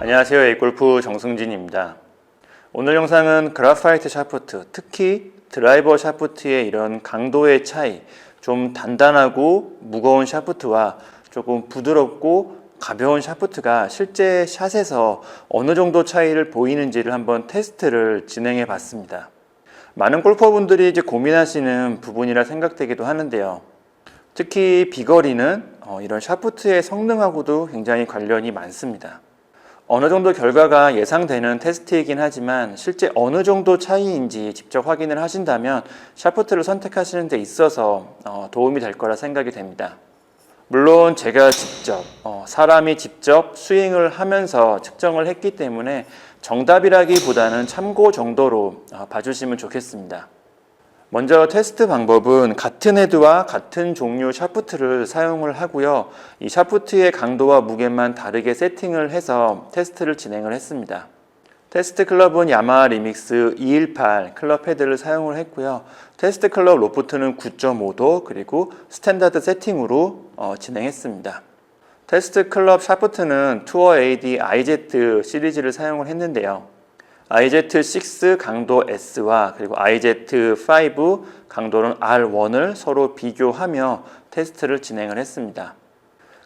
안녕하세요. 에이골프 정승진입니다. 오늘 영상은 그라파이트 샤프트, 특히 드라이버 샤프트의 이런 강도의 차이, 좀 단단하고 무거운 샤프트와 조금 부드럽고 가벼운 샤프트가 실제 샷에서 어느 정도 차이를 보이는지를 한번 테스트를 진행해 봤습니다. 많은 골퍼분들이 이제 고민하시는 부분이라 생각되기도 하는데요. 특히 비거리는 어, 이런 샤프트의 성능하고도 굉장히 관련이 많습니다. 어느 정도 결과가 예상되는 테스트이긴 하지만 실제 어느 정도 차이인지 직접 확인을 하신다면 샤프트를 선택하시는 데 있어서 어, 도움이 될 거라 생각이 됩니다. 물론 제가 직접 어, 사람이 직접 스윙을 하면서 측정을 했기 때문에 정답이라기보다는 참고 정도로 어, 봐주시면 좋겠습니다. 먼저 테스트 방법은 같은 헤드와 같은 종류 샤프트를 사용을 하고요. 이 샤프트의 강도와 무게만 다르게 세팅을 해서 테스트를 진행을 했습니다. 테스트 클럽은 야마하 리믹스 218 클럽 헤드를 사용을 했고요. 테스트 클럽 로프트는 9.5도 그리고 스탠다드 세팅으로 어, 진행했습니다. 테스트 클럽 샤프트는 투어 AD IZ 시리즈를 사용을 했는데요. IZ6 강도 S와 그리고 IZ5 강도는 R1을 서로 비교하며 테스트를 진행을 했습니다.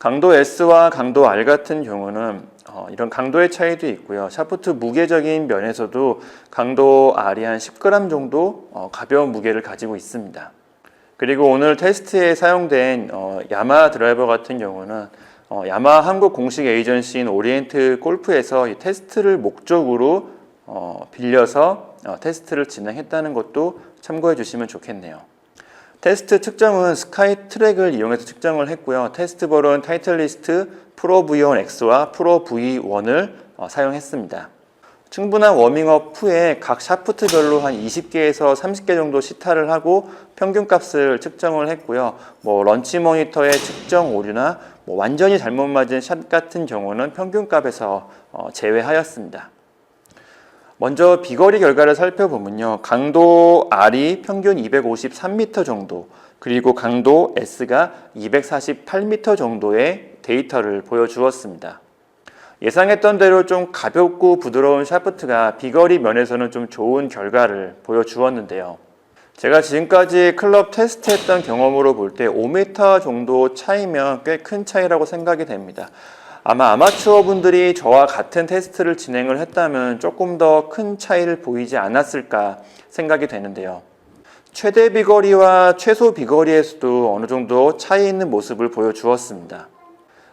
강도 S와 강도 R 같은 경우는 어, 이런 강도의 차이도 있고요. 샤프트 무게적인 면에서도 강도 R이 한 10g 정도 어, 가벼운 무게를 가지고 있습니다. 그리고 오늘 테스트에 사용된 어, 야마 드라이버 같은 경우는 어, 야마 한국 공식 에이전시인 오리엔트 골프에서 이 테스트를 목적으로 어, 빌려서 어, 테스트를 진행했다는 것도 참고해 주시면 좋겠네요. 테스트 측정은 스카이 트랙을 이용해서 측정을 했고요. 테스트 볼은 타이틀리스트 프로 V1X와 프로 V1을 어, 사용했습니다. 충분한 워밍업 후에 각 샤프트별로 한 20개에서 30개 정도 시타를 하고 평균 값을 측정을 했고요. 뭐 런치 모니터의 측정 오류나 뭐 완전히 잘못 맞은 샷 같은 경우는 평균 값에서 어, 제외하였습니다. 먼저 비거리 결과를 살펴보면요. 강도 R이 평균 253m 정도, 그리고 강도 S가 248m 정도의 데이터를 보여주었습니다. 예상했던 대로 좀 가볍고 부드러운 샤프트가 비거리 면에서는 좀 좋은 결과를 보여주었는데요. 제가 지금까지 클럽 테스트했던 경험으로 볼 때 5m 정도 차이면 꽤 큰 차이라고 생각이 됩니다. 아마 아마추어 분들이 저와 같은 테스트를 진행을 했다면 조금 더 큰 차이를 보이지 않았을까 생각이 되는데요. 최대 비거리와 최소 비거리에서도 어느 정도 차이 있는 모습을 보여주었습니다.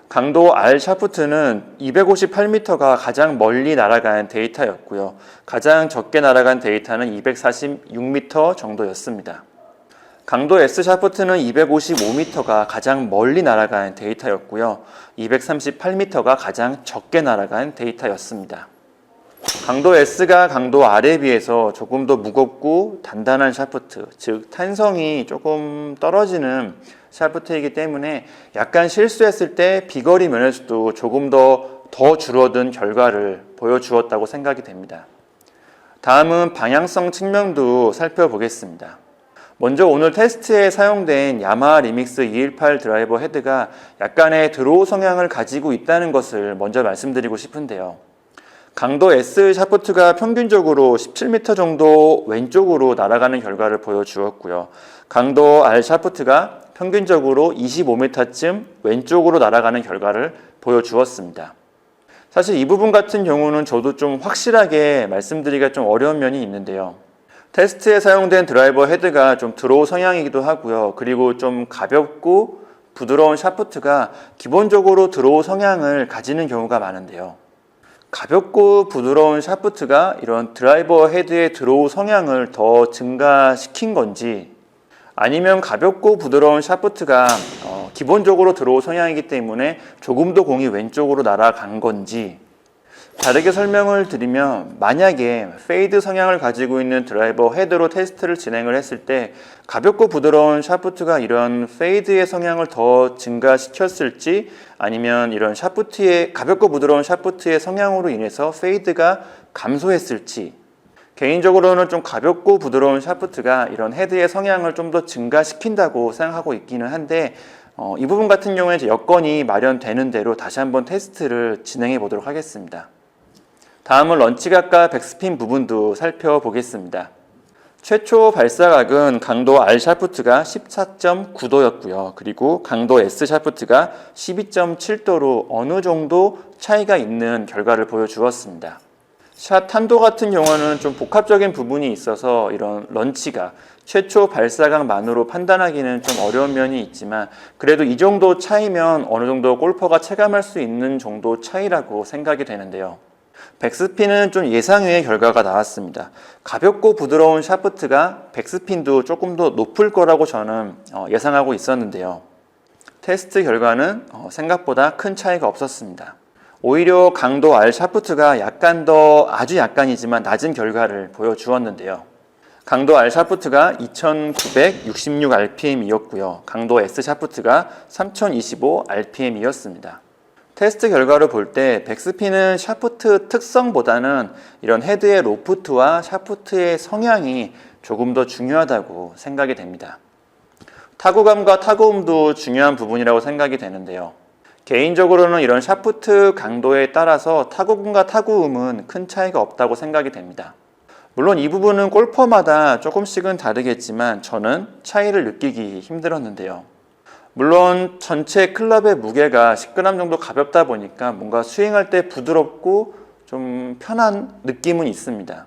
강도 R 샤프트는 258m가 가장 멀리 날아간 데이터였고요. 가장 적게 날아간 데이터는 246m 정도였습니다. 강도 S 샤프트는 255m가 가장 멀리 날아간 데이터였고요. 238m가 가장 적게 날아간 데이터였습니다. 강도 S가 강도 R에 비해서 조금 더 무겁고 단단한 샤프트, 즉 탄성이 조금 떨어지는 샤프트이기 때문에 약간 실수했을 때 비거리 면에서도 조금 더 더 줄어든 결과를 보여주었다고 생각이 됩니다. 다음은 방향성 측면도 살펴보겠습니다. 먼저 오늘 테스트에 사용된 야마하 리믹스 218 드라이버 헤드가 약간의 드로우 성향을 가지고 있다는 것을 먼저 말씀드리고 싶은데요. 강도 S 샤프트가 평균적으로 17m 정도 왼쪽으로 날아가는 결과를 보여주었고요. 강도 R 샤프트가 평균적으로 25m쯤 왼쪽으로 날아가는 결과를 보여주었습니다. 사실 이 부분 같은 경우는 저도 좀 확실하게 말씀드리기가 좀 어려운 면이 있는데요. 테스트에 사용된 드라이버 헤드가 좀 드로우 성향이기도 하고요. 그리고 좀 가볍고 부드러운 샤프트가 기본적으로 드로우 성향을 가지는 경우가 많은데요. 가볍고 부드러운 샤프트가 이런 드라이버 헤드의 드로우 성향을 더 증가시킨 건지 아니면 가볍고 부드러운 샤프트가 어, 기본적으로 드로우 성향이기 때문에 조금 더 공이 왼쪽으로 날아간 건지 다르게 설명을 드리면 만약에 페이드 성향을 가지고 있는 드라이버 헤드로 테스트를 진행을 했을 때 가볍고 부드러운 샤프트가 이런 페이드의 성향을 더 증가시켰을지 아니면 이런 샤프트의 가볍고 부드러운 샤프트의 성향으로 인해서 페이드가 감소했을지 개인적으로는 좀 가볍고 부드러운 샤프트가 이런 헤드의 성향을 좀 더 증가시킨다고 생각하고 있기는 한데 어, 이 부분 같은 경우에 여건이 마련되는 대로 다시 한번 테스트를 진행해 보도록 하겠습니다. 다음은 런치각과 백스핀 부분도 살펴보겠습니다. 최초 발사각은 강도 R 샤프트가 14.9도였고요. 그리고 강도 S 샤프트가 12.7도로 어느 정도 차이가 있는 결과를 보여주었습니다. 샷 탄도 같은 경우는 좀 복합적인 부분이 있어서 이런 런치가 최초 발사각만으로 판단하기는 좀 어려운 면이 있지만 그래도 이 정도 차이면 어느 정도 골퍼가 체감할 수 있는 정도 차이라고 생각이 되는데요. 백스핀은 좀 예상 외의 결과가 나왔습니다. 가볍고 부드러운 샤프트가 백스핀도 조금 더 높을 거라고 저는 어, 예상하고 있었는데요. 테스트 결과는 어, 생각보다 큰 차이가 없었습니다. 오히려 강도 R 샤프트가 약간 더 아주 약간이지만 낮은 결과를 보여주었는데요. 강도 R 샤프트가 2966 rpm이었고요. 강도 S 샤프트가 3025 rpm이었습니다. 테스트 결과를 볼 때 백스핀은 샤프트 특성보다는 이런 헤드의 로프트와 샤프트의 성향이 조금 더 중요하다고 생각이 됩니다. 타구감과 타구음도 중요한 부분이라고 생각이 되는데요. 개인적으로는 이런 샤프트 강도에 따라서 타구음과 타구음은 큰 차이가 없다고 생각이 됩니다. 물론 이 부분은 골퍼마다 조금씩은 다르겠지만 저는 차이를 느끼기 힘들었는데요. 물론 전체 클럽의 무게가 10g 정도 가볍다 보니까 뭔가 스윙할 때 부드럽고 좀 편한 느낌은 있습니다.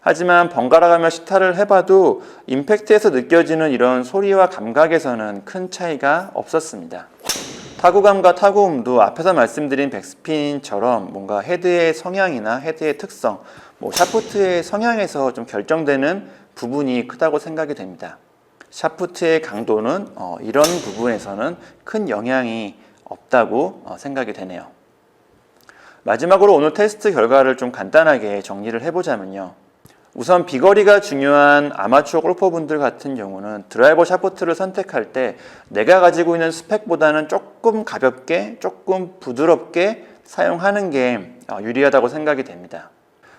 하지만 번갈아 가며 시타를 해봐도 임팩트에서 느껴지는 이런 소리와 감각에서는 큰 차이가 없었습니다. 타구감과 타구음도 앞에서 말씀드린 백스핀처럼 뭔가 헤드의 성향이나 헤드의 특성, 뭐 샤프트의 성향에서 좀 결정되는 부분이 크다고 생각이 됩니다. 샤프트의 강도는 어, 이런 부분에서는 큰 영향이 없다고 어, 생각이 되네요. 마지막으로 오늘 테스트 결과를 좀 간단하게 정리를 해보자면요. 우선 비거리가 중요한 아마추어 골퍼분들 같은 경우는 드라이버 샤프트를 선택할 때 내가 가지고 있는 스펙보다는 조금 가볍게, 조금 부드럽게 사용하는 게 어, 유리하다고 생각이 됩니다.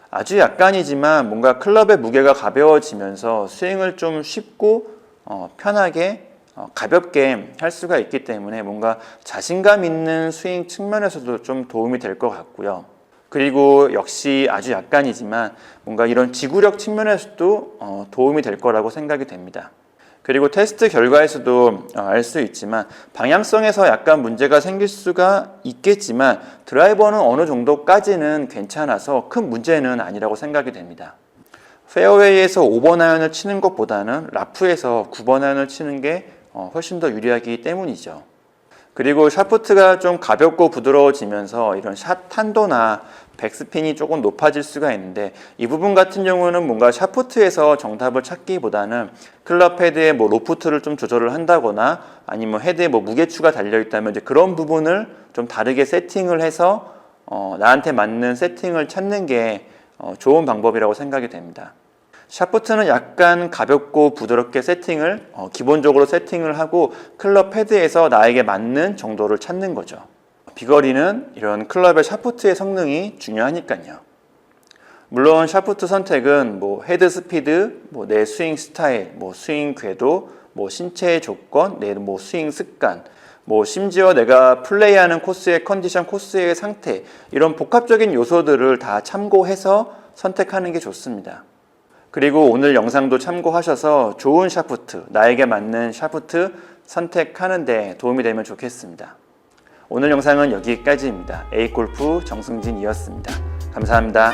아주 약간이지만 뭔가 클럽의 무게가 가벼워지면서 스윙을 좀 쉽고 어, 편하게 어, 가볍게 할 수가 있기 때문에 뭔가 자신감 있는 스윙 측면에서도 좀 도움이 될 것 같고요. 그리고 역시 아주 약간이지만 뭔가 이런 지구력 측면에서도 어, 도움이 될 거라고 생각이 됩니다. 그리고 테스트 결과에서도 어, 알수 있지만 방향성에서 약간 문제가 생길 수가 있겠지만 드라이버는 어느 정도까지는 괜찮아서 큰 문제는 아니라고 생각이 됩니다. 페어웨이에서 5번 아이언을 치는 것보다는 라프에서 9번 아이언을 치는 게 어, 훨씬 더 유리하기 때문이죠. 그리고 샤프트가 좀 가볍고 부드러워지면서 이런 샷 탄도나 백스핀이 조금 높아질 수가 있는데 이 부분 같은 경우는 뭔가 샤프트에서 정답을 찾기보다는 클럽 헤드의 뭐 로프트를 좀 조절을 한다거나 아니면 헤드에 뭐 무게추가 달려 있다면 이제 그런 부분을 좀 다르게 세팅을 해서 어, 나한테 맞는 세팅을 찾는 게 어, 좋은 방법이라고 생각이 됩니다. 샤프트는 약간 가볍고 부드럽게 세팅을 어, 기본적으로 세팅을 하고 클럽 헤드에서 나에게 맞는 정도를 찾는 거죠. 비거리는 이런 클럽의 샤프트의 성능이 중요하니까요. 물론 샤프트 선택은 뭐 헤드 스피드, 뭐 내 스윙 스타일, 뭐 스윙 궤도, 뭐 신체의 조건, 내 뭐 스윙 습관, 뭐 심지어 내가 플레이하는 코스의 컨디션, 코스의 상태 이런 복합적인 요소들을 다 참고해서 선택하는 게 좋습니다. 그리고 오늘 영상도 참고하셔서 좋은 샤프트, 나에게 맞는 샤프트 선택하는데 도움이 되면 좋겠습니다. 오늘 영상은 여기까지입니다. A골프 정승진이었습니다. 감사합니다.